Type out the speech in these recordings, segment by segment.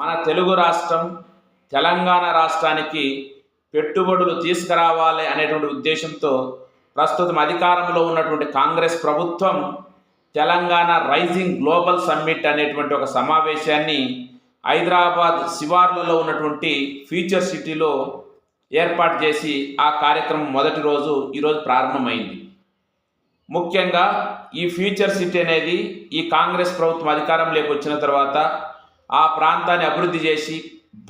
మన తెలుగు రాష్ట్రం తెలంగాణ రాష్ట్రానికి పెట్టుబడులు తీసుకురావాలి అనేటువంటి ఉద్దేశంతో ప్రస్తుతం అధికారంలో ఉన్నటువంటి కాంగ్రెస్ ప్రభుత్వం తెలంగాణ రైజింగ్ గ్లోబల్ సమ్మిట్ అనేటువంటి ఒక సమావేశాన్ని హైదరాబాద్ శివార్లలో ఉన్నటువంటి ఫ్యూచర్ సిటీలో ఏర్పాటు చేసి ఆ కార్యక్రమం మొదటి రోజు ఈరోజు ప్రారంభమైంది. ముఖ్యంగా ఈ ఫ్యూచర్ సిటీ అనేది ఈ కాంగ్రెస్ ప్రభుత్వం అధికారంలోకి వచ్చిన తర్వాత ఆ ప్రాంతాన్ని అభివృద్ధి చేసి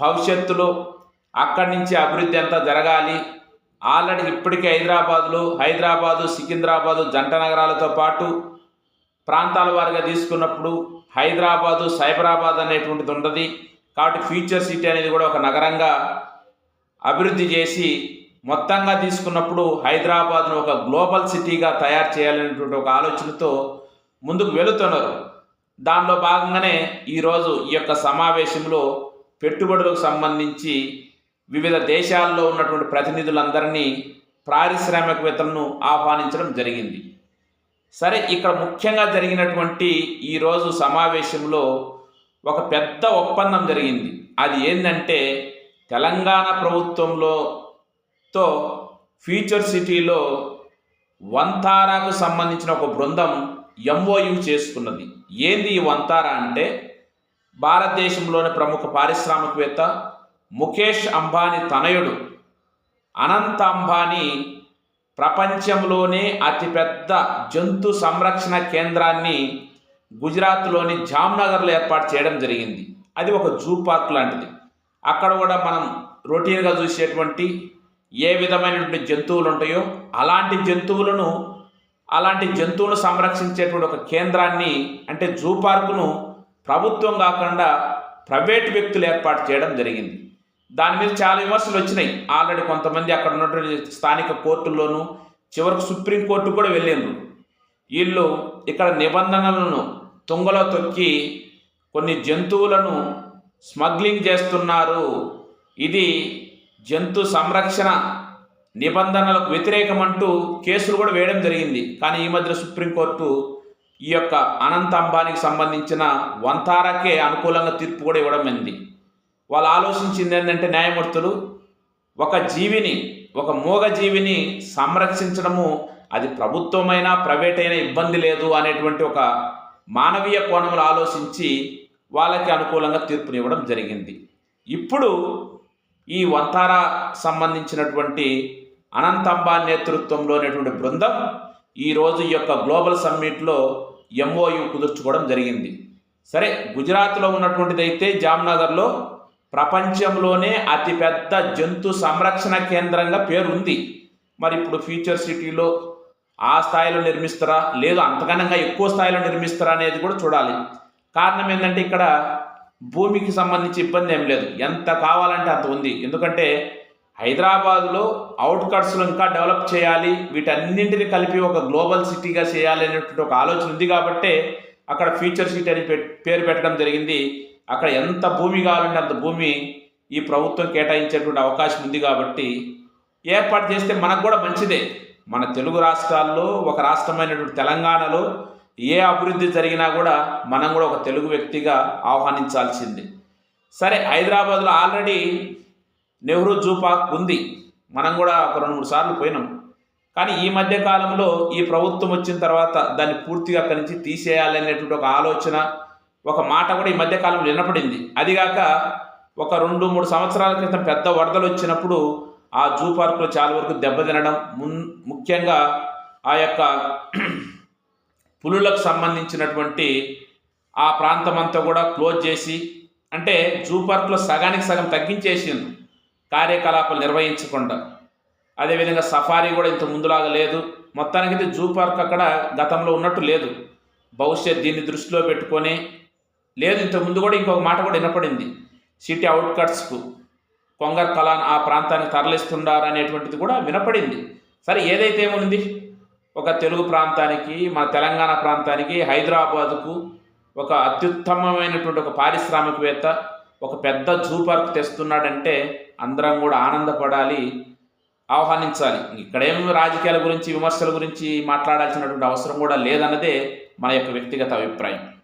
భవిష్యత్తులో అక్కడి నుంచి అభివృద్ధి అంతా జరగాలి. ఆల్రెడీ ఇప్పటికే హైదరాబాదులో హైదరాబాదు సికింద్రాబాదు జంట నగరాలతో పాటు ప్రాంతాల వారిగా తీసుకున్నప్పుడు హైదరాబాదు సైబరాబాద్ అనేటువంటిది ఉండదు. కాబట్టి ఫ్యూచర్ సిటీ అనేది కూడా ఒక నగరంగా అభివృద్ధి చేసి మొత్తంగా తీసుకున్నప్పుడు హైదరాబాద్ను ఒక గ్లోబల్ సిటీగా తయారు చేయాలనేటువంటి ఒక ఆలోచనతో ముందుకు వెళుతున్నారు. దానిలో భాగంగానే ఈరోజు ఈ యొక్క సమావేశంలో పెట్టుబడులకు సంబంధించి వివిధ దేశాల్లో ఉన్నటువంటి ప్రతినిధులందరినీ పారిశ్రామికవేత్తలను ఆహ్వానించడం జరిగింది. సరే ఇక్కడ ముఖ్యంగా జరిగినటువంటి ఈరోజు సమావేశంలో ఒక పెద్ద ఒప్పందం జరిగింది. అది ఏంటంటే తెలంగాణ ప్రభుత్వంలో తో ఫ్యూచర్ సిటీలో వంతారాకు సంబంధించిన ఒక బృందం ఎంఓయు చేసుకున్నది. ఏంది ఈ వంతారా అంటే భారతదేశంలోని ప్రముఖ పారిశ్రామికవేత్త ముఖేష్ అంబానీ తనయుడు. అనంత అంబానీ ప్రపంచంలోనే అతిపెద్ద జంతు సంరక్షణ కేంద్రాన్ని గుజరాత్లోని జామ్నగర్లో ఏర్పాటు చేయడం జరిగింది. అది ఒక జూ పార్క్ లాంటిది. అక్కడ కూడా మనం రొటీన్గా చూసేటువంటి ఏ విధమైనటువంటి జంతువులు ఉంటాయో అలాంటి జంతువులను అలాంటి జంతువులను సంరక్షించేటువంటి ఒక కేంద్రాన్ని అంటే జూ పార్కును ప్రభుత్వం కాకుండా ప్రైవేట్ వ్యక్తులు ఏర్పాటు చేయడం జరిగింది. దాని మీద చాలా విమర్శలు వచ్చినాయి. ఆల్రెడీ కొంతమంది అక్కడ ఉన్నటువంటి స్థానిక కోర్టుల్లోనూ చివరికి సుప్రీంకోర్టు కూడా వెళ్ళిండ్రు. వీళ్ళు ఇక్కడ నిబంధనలను తుంగలో తొక్కి కొన్ని జంతువులను స్మగ్లింగ్ చేస్తున్నారు. ఇది జంతు సంరక్షణ నిబంధనలకు వ్యతిరేకమంటూ కేసులు కూడా వేయడం జరిగింది. కానీ ఈ మధ్య సుప్రీంకోర్టు ఈ యొక్క అనంత అంబానీకి సంబంధించిన వంతారకే అనుకూలంగా తీర్పు కూడా ఇవ్వడం అయింది. వాళ్ళు ఆలోచించింది ఏంటంటే న్యాయమూర్తులు ఒక జీవిని ఒక మూగ జీవిని సంరక్షించడము అది ప్రభుత్వమైనా ప్రైవేట్ అయినా ఇబ్బంది లేదు అనేటువంటి ఒక మానవీయ కోణంలో ఆలోచించి వాళ్ళకి అనుకూలంగా తీర్పునివ్వడం జరిగింది. ఇప్పుడు ఈ వంతారా సంబంధించినటువంటి అనంతంబా నేతృత్వంలోనేటువంటి బృందం ఈరోజు ఈ యొక్క గ్లోబల్ సమ్మిట్లో ఎంఓయు కుదుర్చుకోవడం జరిగింది. సరే గుజరాత్లో ఉన్నటువంటిది అయితే జామ్నగర్లో ప్రపంచంలోనే అతిపెద్ద జంతు సంరక్షణ కేంద్రంగా పేరు ఉంది మరి ఇప్పుడు ఫ్యూచర్ సిటీలో ఆ స్థాయిలో నిర్మిస్తారా? లేదు అంతగనంగా ఎక్కువ స్థాయిలో నిర్మిస్తారా అనేది కూడా చూడాలి. కారణం ఏంటంటే ఇక్కడ భూమికి సంబంధించి ఇబ్బంది ఏం లేదు. ఎంత కావాలంటే అంత ఉంది. ఎందుకంటే హైదరాబాద్లో అవుట్కట్స్లో ఇంకా డెవలప్ చేయాలి వీటన్నింటిని కలిపి ఒక గ్లోబల్ సిటీగా చేయాలి అనేటువంటి ఒక ఆలోచన ఉంది కాబట్టే అక్కడ ఫ్యూచర్ సిటీ అని పేరు పెట్టడం జరిగింది. అక్కడ ఎంత భూమి కావాలంటే అంత భూమి ఈ ప్రభుత్వం కేటాయించేటువంటి అవకాశం ఉంది కాబట్టి ఏర్పాటు చేస్తే మనకు కూడా మంచిదే. మన తెలుగు రాష్ట్రాల్లో ఒక రాష్ట్రమైనటువంటి తెలంగాణలో ఏ అభివృద్ధి జరిగినా కూడా మనం కూడా ఒక తెలుగు వ్యక్తిగా ఆహ్వానించాల్సింది. సరే హైదరాబాద్లో ఆల్రెడీ నెహ్రూ జూ పార్క్ ఉంది. మనం కూడా ఒక రెండు మూడు సార్లు పోయినాం. కానీ ఈ మధ్య కాలంలో ఈ ప్రభుత్వం వచ్చిన తర్వాత దాన్ని పూర్తిగా అక్కడి నుంచి తీసేయాలి అనేటువంటి ఒక ఆలోచన ఒక మాట కూడా ఈ మధ్య కాలంలో వినపడింది. అదిగాక ఒక రెండు మూడు సంవత్సరాల క్రితం పెద్ద వరదలు వచ్చినప్పుడు ఆ జూ పార్కులో చాలా వరకు దెబ్బతినడం మున్ ముఖ్యంగా ఆ యొక్క పులులకు సంబంధించినటువంటి ఆ ప్రాంతం అంతా కూడా క్లోజ్ చేసి అంటే జూ పార్క్లో సగానికి సగం తగ్గించేసింది కార్యకలాపాలు నిర్వహించకుండా. అదేవిధంగా సఫారీ కూడా ఇంత ముందులాగా లేదు. మొత్తానికైతే జూ పార్క్ అక్కడ గతంలో ఉన్నట్టు లేదు. భవిష్యత్ దీన్ని దృష్టిలో పెట్టుకొని లేదు ఇంతకుముందు ముందు కూడా ఇంకొక మాట కూడా వినపడింది. సిటీ అవుట్కట్స్కు కొంగర్ కలాన్ ఆ ప్రాంతానికి తరలిస్తున్నారు అనేటువంటిది కూడా వినపడింది. సరే ఏదైతే ఏముంది? ఒక తెలుగు ప్రాంతానికి మన తెలంగాణ ప్రాంతానికి హైదరాబాదుకు ఒక అత్యుత్తమమైనటువంటి ఒక పారిశ్రామికవేత్త ఒక పెద్ద జూ పార్క్ తెస్తున్నాడంటే అందరం కూడా ఆనందపడాలి ఆహ్వానించాలి. ఇక్కడేం రాజకీయాల గురించి విమర్శల గురించి మాట్లాడాల్సినటువంటి అవసరం కూడా లేదన్నదే మన యొక్క వ్యక్తిగత అభిప్రాయం.